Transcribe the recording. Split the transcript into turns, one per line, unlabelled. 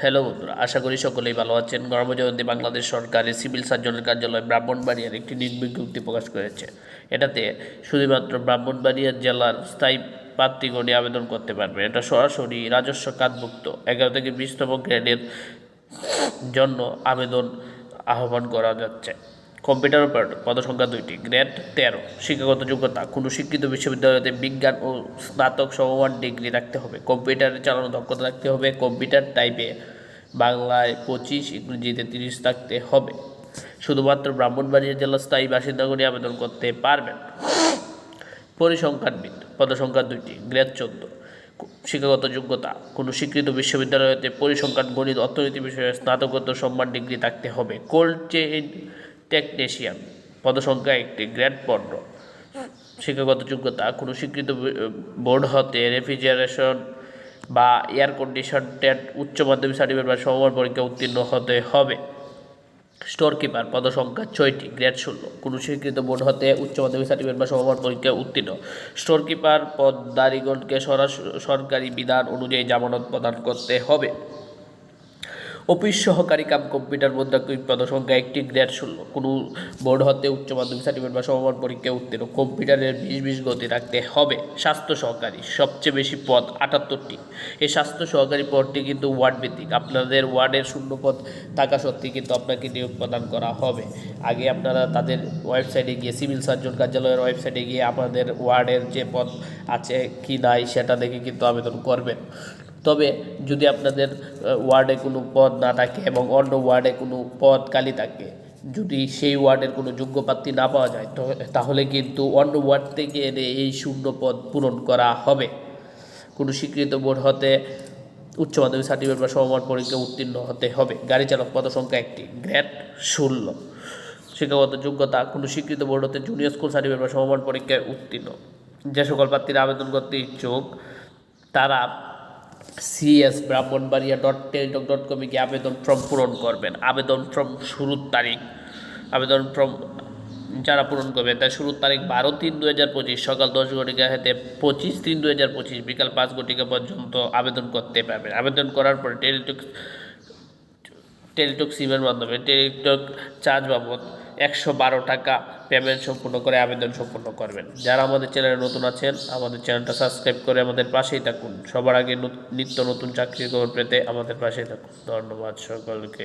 Hello বন্ধুরা, আশা করি সকলেই ভালো আছেন। গর্ভজয়ন্তী বাংলাদেশ সরকারের সিভিল সার্জনের কার্যালয় ব্রাহ্মণবাড়িয়ার একটি বিজ্ঞপ্তি প্রকাশ করেছে। এটাতে শুধুমাত্র ব্রাহ্মণবাড়িয়া জেলার স্থায়ী প্রাপ্তিগণে আবেদন করতে পারবে। এটা সরাসরি রাজস্ব কাতভুক্ত এগারো থেকে বিশতম গ্রেডের জন্য আবেদন আহ্বান করা যাচ্ছে। কম্পিউটার অপারেটর পদসংখ্যা দুইটি। গ্রেড তেরো, শিক্ষাগত যোগ্যতা। কোনো শিক্ষিত বিশ্ববিদ্যালয়তে বিজ্ঞান ও স্নাতক সমমান ডিগ্রি রাখতে হবে। কম্পিউটারে চালানো দক্ষতা রাখতে হবে। কম্পিউটার টাইপে বাংলায় পঁচিশ, ইংরেজিতে তিরিশ থাকতে হবে। শুধুমাত্র ব্রাহ্মণবাড়িয়া জেলার স্থায়ী বাসিন্দাগুলি আবেদন করতে পারবেন। পরিসংখ্যানবিদ, পদসংখ্যা দুইটি। গ্রেড চোদ্দ, শিক্ষাগত যোগ্যতা। কোনো স্বীকৃত বিশ্ববিদ্যালয়তে পরিসংখ্যান, গণিত, অর্থনীতি বিষয়ে স্নাতকোত্তর সম্মান ডিগ্রি থাকতে হবে। Cold chain technician. পদসংখ্যা একটি গ্রেড পণ্য। শিক্ষাগত যোগ্যতা, কোনো স্বীকৃত বোর্ড হতে রেফ্রিজারেশন বা এয়ার কন্ডিশন টেট উচ্চ মাধ্যমিক সার্টিফিকেট বা সমমান পরীক্ষা উত্তীর্ণ হতে হবে। স্টোর কিপার পদসংখ্যা ছয়টি গ্রেড শূন্য। কোনো স্বীকৃত বোর্ড হতে উচ্চ মাধ্যমিক সার্টিফিকেট বা সমমান পরীক্ষা উত্তীর্ণ। স্টোর কিপার পদধারীগণকে সরাস- সরকারি বিধান অনুযায়ী জামানত প্রদান করতে হবে। অফিস সহকারী কাম কম্পিউটার মুদ্রাকৃত পদসংখ্যা একটি গ্রেড শূন্য কোনো বোর্ড হতে উচ্চ মাধ্যমিক সার্টিফিকেট বা সমমান পরীক্ষা উত্তীর্ণ। কম্পিউটারের বিশ বিশ গতি রাখতে হবে। স্বাস্থ্য সহকারী, সবচেয়ে বেশি পদ আটাত্তরটি। এই স্বাস্থ্য সহকারী পদটি কিন্তু ওয়ার্ড ভিত্তিক। আপনাদের ওয়ার্ডের শূন্য পদ থাকা সত্ত্বেও কিন্তু আপনাকে নিয়োগ প্রদান করা হবে। আগে আপনারা তাদের ওয়েবসাইটে গিয়ে, সিভিল সার্জন কার্যালয়ের ওয়েবসাইটে গিয়ে আপনাদের ওয়ার্ডের যে পদ আছে কি নাই সেটা দেখে কিন্তু আবেদন করবেন। তবে যদি আপনাদের ওয়ার্ডে কোনো পদ না থাকে এবং অন্য ওয়ার্ডে কোনো পদ খালি থাকে, যদি সেই ওয়ার্ডের কোনো যোগ্য প্রার্থী না পাওয়া যায় তাহলে কিন্তু অন্য ওয়ার্ড থেকে এনে এই শূন্য পদ পূরণ করা হবে। কোনো স্বীকৃত বোর্ড হতে উচ্চ মাধ্যমিক সার্টিফিকেট বা সমমান পরীক্ষা উত্তীর্ণ হতে হবে। গাড়ি চালক পদ সংখ্যা একটি গ্রেড ষোলো। শিক্ষাগত যোগ্যতা, কোনো স্বীকৃত বোর্ড হতে জুনিয়র স্কুল সার্টিফিকেট বা সমমান পরীক্ষায় উত্তীর্ণ। যে সকল প্রার্থীরা আবেদন করতে ইচ্ছুক, তারা CS Brahmanbaria dot Teletalk dot কমে গিয়ে আবেদন ফর্ম পূরণ করবেন। আবেদন ফর্ম শুরুর তারিখ, আবেদন ফর্ম যারা পূরণ করবে তার শুরুর তারিখ বারো তিন দু হাজার পঁচিশ, সকাল দশ ঘটিকা হতে পঁচিশ তিন দু হাজার পঁচিশ, বিকাল পাঁচ ঘটিকা পর্যন্ত আবেদন করতে পারবেন। আবেদন করার পরে টেলিটক টেলিটক সিমের মাধ্যমে, টেলিটক চার্জ বাবদ একশো বারো টাকা পেমেন্ট সম্পূর্ণ করে আবেদন সম্পূর্ণ করবেন। যারা আমাদের চ্যানেলে নতুন আছেন, আমাদের চ্যানেলটা সাবস্ক্রাইব করে আমাদের পাশেই থাকুন। সবার আগে নত- নিত্য নতুন চাকরির খবর পেতে আমাদের পাশেই থাকুন। ধন্যবাদ সকলকে।